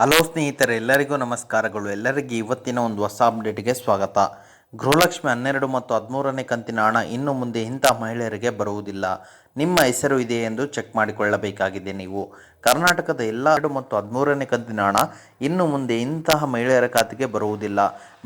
Hello ಸ್ನೇಹಿತರೆ, ಎಲ್ಲರಿಗೂ ನಮಸ್ಕಾರಗಳು. ಎಲ್ಲರಿಗೂ ಇವತ್ತಿನ ಒಂದು ಹೊಸ ಅಪ್ಡೇಟ್ಗೆ ಸ್ವಾಗತ. ಗೃಹಲಕ್ಷ್ಮಿ ಹನ್ನೆರಡು ಮತ್ತು ಹದಿಮೂರನೇ ಕಂತಿನ ಹಣ ಇನ್ನು ಮುಂದೆ ಇಂಥ ಮಹಿಳೆಯರಿಗೆ ಬರುವುದಿಲ್ಲ. ನಿಮ್ಮ ಹೆಸರು ಇದೆ ಎಂದು ಚೆಕ್ ಮಾಡಿಕೊಳ್ಳಬೇಕಾಗಿದೆ ನೀವು. ಕರ್ನಾಟಕದ ಎಲ್ಲ ಎರಡು ಮತ್ತು ಹದಿಮೂರನೇ ಕಂತಿನ ಹಣ ಇನ್ನು ಮುಂದೆ ಇಂತಹ ಮಹಿಳೆಯರ ಖಾತೆಗೆ ಬರುವುದಿಲ್ಲ.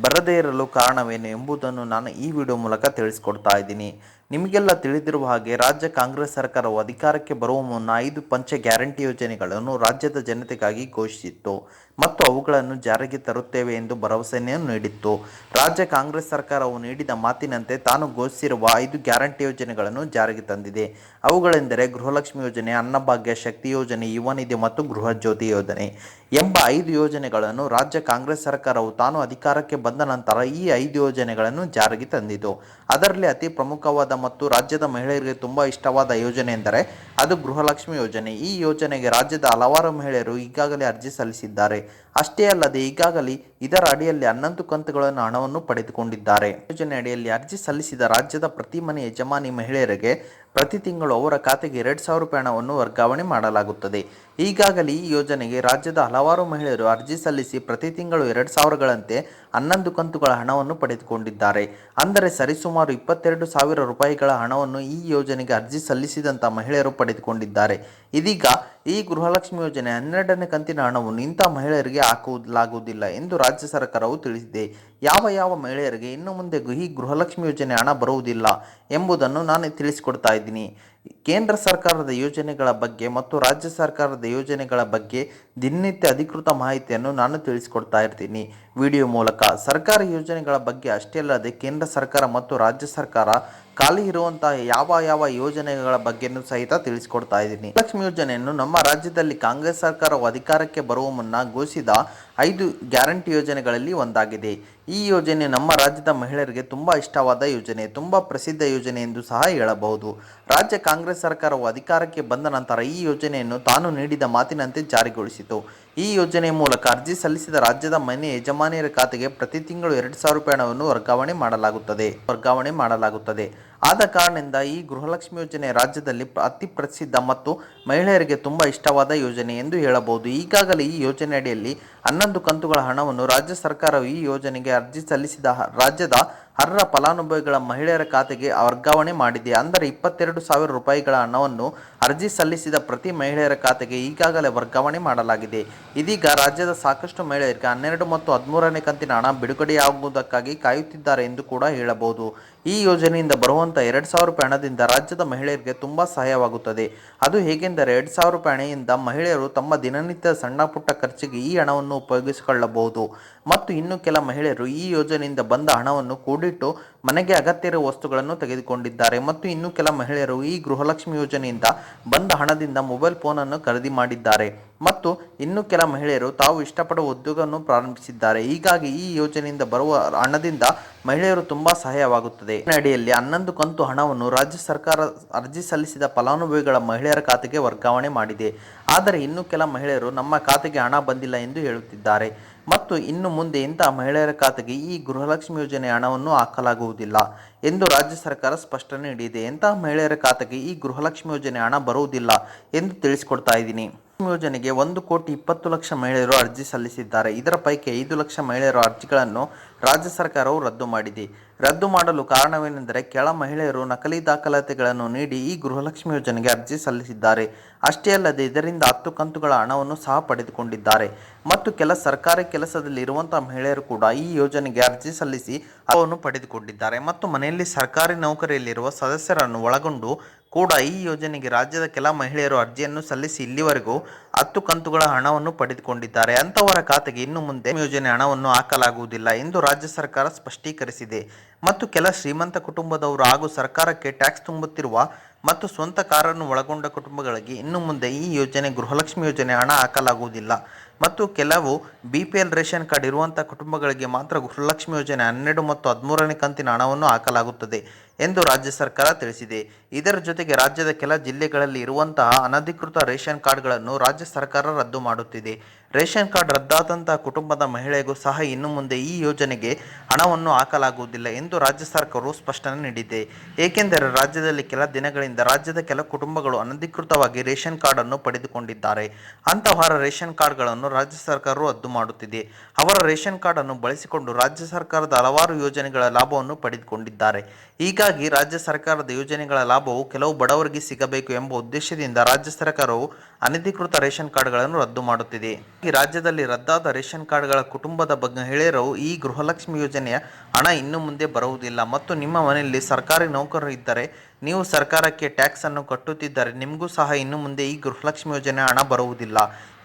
ಬರದೇ ಇರಲು ಕಾರಣವೇನು ಎಂಬುದನ್ನು ನಾನು ಈ ವಿಡಿಯೋ ಮೂಲಕ ತಿಳಿಸ್ಕೊಡ್ತಾ ಇದ್ದೀನಿ. ನಿಮಗೆಲ್ಲ ತಿಳಿದಿರುವ ಹಾಗೆ ರಾಜ್ಯ ಕಾಂಗ್ರೆಸ್ ಸರ್ಕಾರವು ಅಧಿಕಾರಕ್ಕೆ ಬರುವ ಮುನ್ನ ಐದು ಪಂಚ ಗ್ಯಾರಂಟಿ ಯೋಜನೆಗಳನ್ನು ರಾಜ್ಯದ ಜನತೆಗಾಗಿ ಘೋಷಿಸಿತ್ತು. ಮತ್ತು ಅವುಗಳನ್ನು ಜಾರಿಗೆ ತರುತ್ತೇವೆ ಎಂದು ಭರವಸೆಯನ್ನು ನೀಡಿತ್ತು. ರಾಜ್ಯ ಕಾಂಗ್ರೆಸ್ ಸರ್ಕಾರವು ನೀಡಿದ ಮಾತಿನಂತೆ ತಾನು ಘೋಷಿಸಿರುವ ಐದು ಗ್ಯಾರಂಟಿ ಯೋಜನೆಗಳನ್ನು ಜಾರಿಗೆ ತಂದಿದೆ. ಅವುಗಳೆಂದರೆ ಗೃಹಲಕ್ಷ್ಮಿ ಯೋಜನೆ, ಅನ್ನಭಾಗ್ಯ ಶಕ್ತಿ ಯೋಜನೆ ಯುವ ನಿಧಿ ಮತ್ತು ಗೃಹ ಜ್ಯೋತಿ ಯೋಜನೆ ಎಂಬ ಐದು ಯೋಜನೆಗಳನ್ನು ರಾಜ್ಯ ಕಾಂಗ್ರೆಸ್ ಸರ್ಕಾರವು ತಾನು ಅಧಿಕಾರಕ್ಕೆ ಬಂದ ನಂತರ ಈ ಐದು ಯೋಜನೆಗಳನ್ನು ಜಾರಿಗೆ ತಂದಿತು. ಅದರಲ್ಲಿ ಅತಿ ಪ್ರಮುಖವಾದ ಮತ್ತು ರಾಜ್ಯದ ಮಹಿಳೆಯರಿಗೆ ತುಂಬ ಇಷ್ಟವಾದ ಯೋಜನೆ ಎಂದರೆ ಅದು ಗೃಹಲಕ್ಷ್ಮಿ ಯೋಜನೆ. ಈ ಯೋಜನೆಗೆ ರಾಜ್ಯದ ಹಲವಾರು ಮಹಿಳೆಯರು ಈಗಾಗಲೇ ಅರ್ಜಿ ಸಲ್ಲಿಸಿದ್ದಾರೆ. ಅಷ್ಟೇ ಅಲ್ಲದೆ ಈಗಾಗಲೇ ಇದರ ಅಡಿಯಲ್ಲಿ ಹನ್ನೊಂದು ಕಂತುಗಳನ್ನು ಹಣವನ್ನು ಪಡೆದುಕೊಂಡಿದ್ದಾರೆ. ಯೋಜನೆ ಅಡಿಯಲ್ಲಿ ಅರ್ಜಿ ಸಲ್ಲಿಸಿದ ರಾಜ್ಯದ ಪ್ರತಿ ಮನೆ ಯಜಮಾನಿ ಮಹಿಳೆಯರಿಗೆ ಪ್ರತಿ ತಿಂಗಳು ಅವರ ಖಾತೆಗೆ ಎರಡು ಸಾವಿರ ರೂಪಾಯಿ ಹಣವನ್ನು ವರ್ಗಾವಣೆ ಮಾಡಲಾಗುತ್ತದೆ. ಈಗಾಗಲೇ ಈ ಯೋಜನೆಗೆ ರಾಜ್ಯದ ಹಲವಾರು ಮಹಿಳೆಯರು ಅರ್ಜಿ ಸಲ್ಲಿಸಿ ಪ್ರತಿ ತಿಂಗಳು ಎರಡು ಸಾವಿರಗಳಂತೆ ಹನ್ನೊಂದು ಕಂತುಗಳ ಹಣವನ್ನು ಪಡೆದುಕೊಂಡಿದ್ದಾರೆ. ಅಂದರೆ ಸರಿಸುಮಾರು ಇಪ್ಪತ್ತೆರಡು ಸಾವಿರ ರೂಪಾಯಿಗಳ ಹಣವನ್ನು ಈ ಯೋಜನೆಗೆ ಅರ್ಜಿ ಸಲ್ಲಿಸಿದಂಥ ಮಹಿಳೆಯರು ಪಡೆದುಕೊಂಡಿದ್ದಾರೆ. ಇದೀಗ ಈ ಗೃಹಲಕ್ಷ್ಮಿ ಯೋಜನೆ ಹನ್ನೆರಡನೇ ಕಂತಿನ ಹಣವನ್ನು ಇಂಥ ಮಹಿಳೆಯರಿಗೆ ಹಾಕಲಾಗುವುದಿಲ್ಲ ಎಂದು ರಾಜ್ಯ ಸರ್ಕಾರವು ತಿಳಿಸಿದೆ. ಯಾವ ಯಾವ ಮಹಿಳೆಯರಿಗೆ ಇನ್ನು ಮುಂದೆ ಈ ಗೃಹಲಕ್ಷ್ಮಿ ಯೋಜನೆ ಹಣ ಬರುವುದಿಲ್ಲ ಎಂಬುದನ್ನು ನಾನು ತಿಳಿಸಿಕೊಡ್ತಾ ಇದ್ದೀನಿ. ಕೇಂದ್ರ ಸರ್ಕಾರದ ಯೋಜನೆಗಳ ಬಗ್ಗೆ ಮತ್ತು ರಾಜ್ಯ ಸರ್ಕಾರದ ಯೋಜನೆಗಳ ಬಗ್ಗೆ ದಿನನಿತ್ಯ ಅಧಿಕೃತ ಮಾಹಿತಿಯನ್ನು ನಾನು ತಿಳಿಸಿಕೊಡ್ತಾ ಇರ್ತೀನಿ. ವಿಡಿಯೋ ಮೂಲಕ ಸರ್ಕಾರಿ ಯೋಜನೆಗಳ ಬಗ್ಗೆ ಅಷ್ಟೇ ಅಲ್ಲದೆ ಕೇಂದ್ರ ಸರ್ಕಾರ ಮತ್ತು ರಾಜ್ಯ ಸರ್ಕಾರ ಖಾಲಿ ಇರುವಂತಹ ಯಾವ ಯಾವ ಯೋಜನೆಗಳ ಬಗ್ಗೆನೂ ಸಹಿತ ತಿಳಿಸಿಕೊಡ್ತಾ ಇದ್ದೀನಿ. ಲಕ್ಷ್ಮಿ ಯೋಜನೆಯನ್ನು ನಮ್ಮ ರಾಜ್ಯದಲ್ಲಿ ಕಾಂಗ್ರೆಸ್ ಸರ್ಕಾರವು ಅಧಿಕಾರಕ್ಕೆ ಬರುವ ಮುನ್ನ ಘೋಷಿಸಿದ ಐದು ಗ್ಯಾರಂಟಿ ಯೋಜನೆಗಳಲ್ಲಿ ಒಂದಾಗಿದೆ. ಈ ಯೋಜನೆ ನಮ್ಮ ರಾಜ್ಯದ ಮಹಿಳೆಯರಿಗೆ ತುಂಬ ಇಷ್ಟವಾದ ಯೋಜನೆ, ತುಂಬ ಪ್ರಸಿದ್ಧ ಯೋಜನೆ ಎಂದು ಸಹ ಹೇಳಬಹುದು. ರಾಜ್ಯ ಕಾಂಗ್ರೆಸ್ ಸರ್ಕಾರವು ಅಧಿಕಾರಕ್ಕೆ ಬಂದ ನಂತರ ಈ ಯೋಜನೆಯನ್ನು ತಾನು ನೀಡಿದ ಮಾತಿನಂತೆ ಜಾರಿಗೊಳಿಸಿತು. ಈ ಯೋಜನೆ ಮೂಲಕ ಅರ್ಜಿ ಸಲ್ಲಿಸಿದ ರಾಜ್ಯದ ಮನೆ ಯಜಮಾನಿಯರ ಖಾತೆಗೆ ಪ್ರತಿ ತಿಂಗಳು ಎರಡು ಸಾವಿರ ರೂಪಾಯಿ ಹಣವನ್ನು ವರ್ಗಾವಣೆ ಮಾಡಲಾಗುತ್ತದೆ. ವರ್ಗಾವಣೆ ಮಾಡಲಾಗುತ್ತದೆ. ಆದ ಕಾರಣದಿಂದ ಈ ಗೃಹಲಕ್ಷ್ಮಿ ಯೋಜನೆ ರಾಜ್ಯದಲ್ಲಿ ಅತಿ ಪ್ರಸಿದ್ಧ ಮತ್ತು ಮಹಿಳೆಯರಿಗೆ ತುಂಬ ಇಷ್ಟವಾದ ಯೋಜನೆ ಎಂದು ಹೇಳಬಹುದು. ಈಗಾಗಲೇ ಈ ಯೋಜನೆ ಅಡಿಯಲ್ಲಿ ಹನ್ನೊಂದು ಕಂತುಗಳ ಹಣವನ್ನು ರಾಜ್ಯ ಸರ್ಕಾರವು ಈ ಯೋಜನೆಗೆ ಅರ್ಜಿ ಸಲ್ಲಿಸಿದ ರಾಜ್ಯದ ಅರ್ಹ ಫಲಾನುಭವಿಗಳ ಮಹಿಳೆಯರ ಖಾತೆಗೆ ವರ್ಗಾವಣೆ ಮಾಡಿದೆ. ಅಂದರೆ ಇಪ್ಪತ್ತೆರಡು ಸಾವಿರ ರೂಪಾಯಿಗಳ ಹಣವನ್ನು ಅರ್ಜಿ ಸಲ್ಲಿಸಿದ ಪ್ರತಿ ಮಹಿಳೆಯರ ಖಾತೆಗೆ ಈಗಾಗಲೇ ವರ್ಗಾವಣೆ ಮಾಡಲಾಗಿದೆ. ಇದೀಗ ರಾಜ್ಯದ ಸಾಕಷ್ಟು ಮಹಿಳೆಯರಿಗೆ ಹನ್ನೆರಡು ಮತ್ತು ಹದಿಮೂರನೇ ಕಂತಿನ ಹಣ ಬಿಡುಗಡೆಯಾಗುವುದಕ್ಕಾಗಿ ಕಾಯುತ್ತಿದ್ದಾರೆ ಎಂದು ಕೂಡ ಹೇಳಬಹುದು. ಈ ಯೋಜನೆಯಿಂದ ಬರುವಂಥ ಎರಡು ಸಾವಿರ ರೂಪಾಯಿ ಹಣದಿಂದ ರಾಜ್ಯದ ಮಹಿಳೆಯರಿಗೆ ತುಂಬ ಸಹಾಯವಾಗುತ್ತದೆ. ಅದು ಹೇಗೆಂದರೆ ಎರಡು ಸಾವಿರ ರೂಪಾಯಿ ಹಣೆಯಿಂದ ಮಹಿಳೆಯರು ತಮ್ಮ ದಿನನಿತ್ಯ ಸಣ್ಣ ಪುಟ್ಟ ಖರ್ಚಿಗೆ ಈ ಹಣವನ್ನು ಉಪಯೋಗಿಸಿಕೊಳ್ಳಬಹುದು. ಮತ್ತು ಇನ್ನು ಕೆಲ ಮಹಿಳೆಯರು ಈ ಯೋಜನೆಯಿಂದ ಬಂದ ಹಣವನ್ನು ಕೂಡಿಟ್ಟು ಮನೆಗೆ ಅಗತ್ಯ ಇರುವ ವಸ್ತುಗಳನ್ನು ತೆಗೆದುಕೊಂಡಿದ್ದಾರೆ. ಮತ್ತು ಇನ್ನು ಕೆಲ ಮಹಿಳೆಯರು ಈ ಗೃಹಲಕ್ಷ್ಮಿ ಯೋಜನೆಯಿಂದ ಬಂದ ಹಣದಿಂದ ಮೊಬೈಲ್ ಫೋನ್ ಅನ್ನು ಖರೀದಿ ಮಾಡಿದ್ದಾರೆ. ಮತ್ತು ಇನ್ನು ಕೆಲ ಮಹಿಳೆಯರು ತಾವು ಇಷ್ಟಪಡುವ ಉದ್ಯೋಗವನ್ನು ಪ್ರಾರಂಭಿಸಿದ್ದಾರೆ. ಹೀಗಾಗಿ ಈ ಯೋಜನೆಯಿಂದ ಬರುವ ಹಣದಿಂದ ಮಹಿಳೆಯರು ತುಂಬಾ ಸಹಾಯವಾಗುತ್ತದೆ. ಅಡಿಯಲ್ಲಿ ಹನ್ನೊಂದು ಕಂತು ಹಣವನ್ನು ರಾಜ್ಯ ಸರ್ಕಾರ ಅರ್ಜಿ ಸಲ್ಲಿಸಿದ ಫಲಾನುಭವಿಗಳ ಮಹಿಳೆಯರ ಖಾತೆಗೆ ವರ್ಗಾವಣೆ ಮಾಡಿದೆ. ಆದರೆ ಇನ್ನು ಕೆಲ ಮಹಿಳೆಯರು ನಮ್ಮ ಖಾತೆಗೆ ಹಣ ಬಂದಿಲ್ಲ ಎಂದು ಹೇಳುತ್ತಿದ್ದಾರೆ. ಮತ್ತು ಇನ್ನು ಮುಂದೆ ಇಂತಹ ಮಹಿಳೆಯರ ಖಾತೆಗೆ ಈ ಗೃಹಲಕ್ಷ್ಮಿ ಯೋಜನೆ ಹಣವನ್ನು ಹಾಕಲಾಗುವುದಿಲ್ಲ ಎಂದು ರಾಜ್ಯ ಸರ್ಕಾರ ಸ್ಪಷ್ಟನೆ ನೀಡಿದೆ. ಇಂತಹ ಮಹಿಳೆಯರ ಖಾತೆಗೆ ಈ ಗೃಹಲಕ್ಷ್ಮಿ ಯೋಜನೆ ಹಣ ಬರುವುದಿಲ್ಲ ಎಂದು ತಿಳಿಸಿಕೊಡ್ತಾ ಇದ್ದೀನಿ. ಯೋಜನೆಗೆ ಒಂದು ಕೋಟಿ ಇಪ್ಪತ್ತು ಲಕ್ಷ ಮಹಿಳೆಯರು ಅರ್ಜಿ ಸಲ್ಲಿಸಿದ್ದಾರೆ. ಇದರ ಪೈಕಿ ಐದು ಲಕ್ಷ ಮಹಿಳೆಯರ ಅರ್ಜಿಗಳನ್ನು ರಾಜ್ಯ ಸರ್ಕಾರವು ರದ್ದು ಮಾಡಿದೆ. ರದ್ದು ಮಾಡಲು ಕಾರಣವೇನೆಂದರೆ ಕೆಳ ಮಹಿಳೆಯರು ನಕಲಿ ದಾಖಲಾತಿಗಳನ್ನು ನೀಡಿ ಈ ಗೃಹಲಕ್ಷ್ಮಿ ಯೋಜನೆಗೆ ಅರ್ಜಿ ಸಲ್ಲಿಸಿದ್ದಾರೆ. ಅಷ್ಟೇ ಅಲ್ಲದೆ ಇದರಿಂದ ಹತ್ತು ಕಂತುಗಳ ಹಣವನ್ನು ಸಹ ಪಡೆದುಕೊಂಡಿದ್ದಾರೆ. ಮತ್ತು ಕೆಲ ಸರ್ಕಾರಿ ಕೆಲಸದಲ್ಲಿ ಇರುವಂತಹ ಮಹಿಳೆಯರು ಕೂಡ ಈ ಯೋಜನೆಗೆ ಅರ್ಜಿ ಸಲ್ಲಿಸಿ ಹಣವನ್ನು ಪಡೆದುಕೊಂಡಿದ್ದಾರೆ. ಮತ್ತು ಮನೆಯಲ್ಲಿ ಸರ್ಕಾರಿ ನೌಕರಿಯಲ್ಲಿರುವ ಸದಸ್ಯರನ್ನು ಒಳಗೊಂಡು ಕೂಡ ಈ ಯೋಜನೆಗೆ ರಾಜ್ಯದ ಕೆಲ ಮಹಿಳೆಯರು ಅರ್ಜಿಯನ್ನು ಸಲ್ಲಿಸಿ ಇಲ್ಲಿವರೆಗೂ ಹತ್ತು ಕಂತುಗಳ ಹಣವನ್ನು ಪಡೆದುಕೊಂಡಿದ್ದಾರೆ. ಅಂತವರ ಖಾತೆಗೆ ಇನ್ನು ಮುಂದೆ ಯೋಜನೆ ಹಣವನ್ನು ಹಾಕಲಾಗುವುದಿಲ್ಲ ಎಂದು ರಾಜ್ಯ ಸರ್ಕಾರ ಸ್ಪಷ್ಟೀಕರಿಸಿದೆ. ಮತ್ತು ಕೆಲ ಶ್ರೀಮಂತ ಕುಟುಂಬದವರು ಹಾಗೂ ಸರ್ಕಾರಕ್ಕೆ ಟ್ಯಾಕ್ಸ್ ತುಂಬುತ್ತಿರುವ ಮತ್ತು ಸ್ವಂತ ಕಾರನ್ನು ಒಳಗೊಂಡ ಕುಟುಂಬಗಳಿಗೆ ಇನ್ನು ಮುಂದೆ ಈ ಯೋಜನೆ, ಗೃಹಲಕ್ಷ್ಮಿ ಯೋಜನೆ ಹಣ ಹಾಕಲಾಗುವುದಿಲ್ಲ. ಮತ್ತು ಕೆಲವು B P L ration card ಇರುವಂಥ ಕುಟುಂಬಗಳಿಗೆ ಮಾತ್ರ ಗೃಹಲಕ್ಷ್ಮಿ ಯೋಜನೆ ಹನ್ನೆರಡು ಮತ್ತು ಹದಿಮೂರನೇ ಕಂತಿನ ಹಣವನ್ನು ಹಾಕಲಾಗುತ್ತದೆ ಎಂದು ರಾಜ್ಯ ಸರ್ಕಾರ ತಿಳಿಸಿದೆ. ಇದರ ಜೊತೆಗೆ ರಾಜ್ಯದ ಕೆಲ ಜಿಲ್ಲೆಗಳಲ್ಲಿ ಇರುವಂತಹ ಅನಧಿಕೃತ ರೇಷನ್ ಕಾರ್ಡ್ಗಳನ್ನು ರಾಜ್ಯ ಸರ್ಕಾರ ರದ್ದು ಮಾಡುತ್ತಿದೆ. ರೇಷನ್ ಕಾರ್ಡ್ ರದ್ದಾದಂತಹ ಕುಟುಂಬದ ಮಹಿಳೆಗೂ ಸಹ ಇನ್ನು ಮುಂದೆ ಈ ಯೋಜನೆಗೆ ಹಣವನ್ನು ಹಾಕಲಾಗುವುದಿಲ್ಲ ಎಂದು ರಾಜ್ಯ ಸರ್ಕಾರವು ಸ್ಪಷ್ಟನೆ ನೀಡಿದೆ. ಏಕೆಂದರೆ ರಾಜ್ಯದಲ್ಲಿ ಕೆಲ ದಿನಗಳಿಂದ ರಾಜ್ಯದ ಕೆಲ ಕುಟುಂಬಗಳು ಅನಧಿಕೃತವಾಗಿ ರೇಷನ್ ಕಾರ್ಡ್ ಅನ್ನು ಪಡೆದುಕೊಂಡಿದ್ದಾರೆ. ಅಂತಹವರ ರೇಷನ್ ಕಾರ್ಡ್ಗಳನ್ನು ರಾಜ್ಯ ಸರ್ಕಾರವು ರದ್ದು ಮಾಡುತ್ತಿದೆ. ಅವರ ರೇಷನ್ ಕಾರ್ಡ್ ಅನ್ನು ಬಳಸಿಕೊಂಡು ರಾಜ್ಯ ಸರ್ಕಾರದ ಹಲವಾರು ಯೋಜನೆಗಳ ಲಾಭವನ್ನು ಪಡೆದುಕೊಂಡಿದ್ದಾರೆ. ಹೀಗಾಗಿ ರಾಜ್ಯ ಸರ್ಕಾರದ ಯೋಜನೆಗಳ ಲಾಭವು ಕೆಲವು ಬಡವರಿಗೆ ಸಿಗಬೇಕು ಎಂಬ ಉದ್ದೇಶದಿಂದ ರಾಜ್ಯ ಸರ್ಕಾರವು ಅನಧಿಕೃತ ರೇಷನ್ ಕಾರ್ಡ್ಗಳನ್ನು ರದ್ದು ಮಾಡುತ್ತಿದೆ. ಈ ರಾಜ್ಯದಲ್ಲಿ ರದ್ದಾದ ರೇಷನ್ ಕಾರ್ಡ್ಗಳ ಕುಟುಂಬದ ಬಗ್ಗೆ ಮಹಿಳೆಯರು ಈ ಗೃಹಲಕ್ಷ್ಮಿ ಯೋಜನೆಯ ಹಣ ಇನ್ನು ಮುಂದೆ ಬರುವುದಿಲ್ಲ. ಮತ್ತು ನಿಮ್ಮ ಮನೆಯಲ್ಲಿ ಸರ್ಕಾರಿ ನೌಕರರು ಇದ್ದರೆ ನೀವು ಸರ್ಕಾರಕ್ಕೆ ಟ್ಯಾಕ್ಸ್ ಅನ್ನು ಕಟ್ಟುತ್ತಿದ್ದರೆ ನಿಮಗೂ ಸಹ ಇನ್ನು ಮುಂದೆ ಈ ಗೃಹಲಕ್ಷ್ಮಿ ಯೋಜನೆ ಹಣ ಬರುವುದಿಲ್ಲ.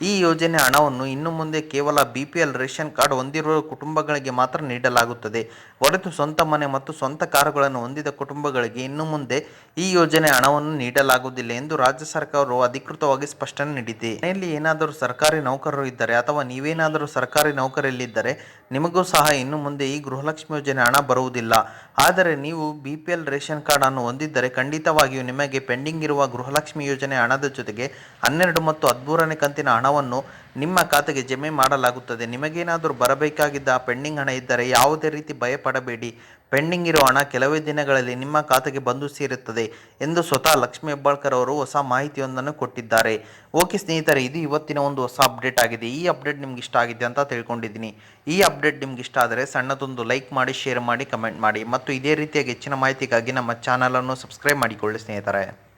ಈ ಯೋಜನೆ ಹಣವನ್ನು ಇನ್ನು ಮುಂದೆ ಕೇವಲ B P L ration card ಹೊಂದಿರುವ ಕುಟುಂಬಗಳಿಗೆ ಮಾತ್ರ ನೀಡಲಾಗುತ್ತದೆ. ಹೊರತು ಸ್ವಂತ ಮನೆ ಮತ್ತು ಸ್ವಂತ ಕಾರುಗಳನ್ನು ಹೊಂದಿದ ಕುಟುಂಬಗಳಿಗೆ ಇನ್ನು ಮುಂದೆ ಈ ಯೋಜನೆ ಹಣವನ್ನು ನೀಡಲಾಗುವುದಿಲ್ಲ ಎಂದು ರಾಜ್ಯ ಸರ್ಕಾರವು ಅಧಿಕೃತವಾಗಿ ಸ್ಪಷ್ಟನೆ ನೀಡಿದೆ. ಮನೆಯಲ್ಲಿ ಏನಾದರೂ ಸರ್ಕಾರಿ ನೌಕರರು ಇದ್ದರೆ ಅಥವಾ ನೀವೇನಾದರೂ ಸರ್ಕಾರಿ ನೌಕರಲ್ಲಿದ್ದರೆ ನಿಮಗೂ ಸಹ ಇನ್ನು ಮುಂದೆ ಈ ಗೃಹಲಕ್ಷ್ಮಿ ಯೋಜನೆ ಹಣ ಬರುವುದಿಲ್ಲ. ಆದರೆ ನೀವು B P L ration card ಅನ್ನು ಖಂಡಿತವಾಗಿಯೂ ನಿಮಗೆ ಪೆಂಡಿಂಗ್ ಇರುವ ಗೃಹಲಕ್ಷ್ಮಿ ಯೋಜನೆ ಹಣದ ಜೊತೆಗೆ ಹನ್ನೆರಡು ಮತ್ತು ಹದಿಮೂರನೇ ಕಂತಿನ ಹಣವನ್ನು ನಿಮ್ಮ ಖಾತೆಗೆ ಜಮೆ ಮಾಡಲಾಗುತ್ತದೆ. ನಿಮಗೇನಾದರೂ ಬರಬೇಕಾಗಿದ್ದ ಪೆಂಡಿಂಗ್ ಹಣ ಇದ್ದರೆ ಯಾವುದೇ ರೀತಿ ಭಯಪಡಬೇಡಿ. ಪೆಂಡಿಂಗ್ ಇರುವ ಹಣ ಕೆಲವೇ ದಿನಗಳಲ್ಲಿ ನಿಮ್ಮ ಖಾತೆಗೆ ಬಂದು ಸೇರುತ್ತದೆ ಎಂದು ಸ್ವತಃ ಲಕ್ಷ್ಮೀ ಹೆಬ್ಬಾಳ್ಕರ್ ಅವರು ಹೊಸ ಮಾಹಿತಿಯೊಂದನ್ನು ಕೊಟ್ಟಿದ್ದಾರೆ. ಓಕೆ ಸ್ನೇಹಿತರೆ, ಇದು ಇವತ್ತಿನ ಒಂದು ಹೊಸ ಅಪ್ಡೇಟ್ ಆಗಿದೆ. ಈ ಅಪ್ಡೇಟ್ ನಿಮ್ಗೆ ಇಷ್ಟ ಆಗಿದೆ ಅಂತ ತಿಳ್ಕೊಂಡಿದ್ದೀನಿ. ಈ ಅಪ್ಡೇಟ್ ನಿಮ್ಗೆ ಇಷ್ಟ ಆದರೆ ಸಣ್ಣದೊಂದು ಲೈಕ್ ಮಾಡಿ, ಶೇರ್ ಮಾಡಿ, ಕಮೆಂಟ್ ಮಾಡಿ. ಮತ್ತು ಇದೇ ರೀತಿಯಾಗಿ ಹೆಚ್ಚಿನ ಮಾಹಿತಿಗಾಗಿ ನಮ್ಮ ಚಾನಲನ್ನು ಸಬ್ಸ್ಕ್ರೈಬ್ ಮಾಡಿಕೊಳ್ಳಿ ಸ್ನೇಹಿತರೆ.